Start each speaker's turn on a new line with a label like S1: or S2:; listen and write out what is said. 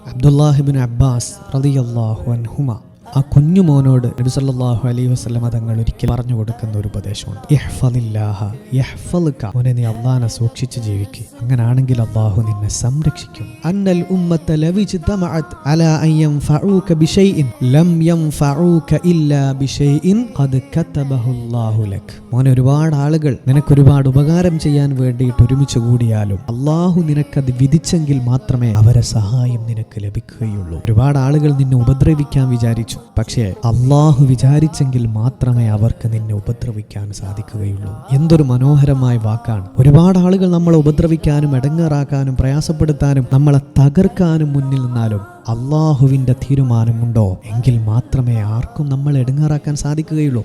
S1: عبد الله بن عباس رضي الله عنهما. ആ കുഞ്ഞു മോനോട് നബി സല്ലല്ലാഹു അലൈഹി വസല്ലം തങ്ങൾ ഒരിക്കൽ പറഞ്ഞു കൊടുക്കുന്ന ഒരു ഉപദേശമുണ്ട്. മോനെ നീ അള്ളാഹനെ സൂക്ഷിച്ച് ജീവിക്കുക അങ്ങനാണെങ്കിൽ അള്ളാഹു നിന്നെ സംരക്ഷിക്കും. അന്നൽ ബിശൈഇൻ ലം യൻഫഊക ഇല്ലാ ബിശൈഇൻ ഖദ് ലക്. മോനെ ഒരുപാട് ആളുകൾ നിനക്ക് ഒരുപാട് ഉപകാരം ചെയ്യാൻ വേണ്ടിയിട്ട് ഒരുമിച്ച് കൂടിയാലും അള്ളാഹു നിനക്കത് വിധിച്ചെങ്കിൽ മാത്രമേ അവരെ സഹായം നിനക്ക് ലഭിക്കുകയുള്ളൂ. ഒരുപാട് ആളുകൾ നിന്നെ ഉപദ്രവിക്കാൻ വിചാരിച്ചു. പക്ഷേ അള്ളാഹു വിചാരിച്ചെങ്കിൽ മാത്രമേ അവർക്ക് നിന്നെ ഉപദ്രവിക്കാൻ സാധിക്കുകയുള്ളൂ. എന്തൊരു മനോഹരമായ വാക്കാണ്. ഒരുപാട് ആളുകൾ നമ്മളെ ഉപദ്രവിക്കാനും ഇടങ്ങേറാക്കാനും പ്രയാസപ്പെടുത്താനും നമ്മളെ തകർക്കാനും മുന്നിൽ നിന്നാലും അള്ളാഹുവിന്റെ തീരുമാനമുണ്ടോ? എങ്കിൽ മാത്രമേ ആർക്കും നമ്മളെ ഇടങ്ങേറാക്കാൻ സാധിക്കുകയുള്ളൂ.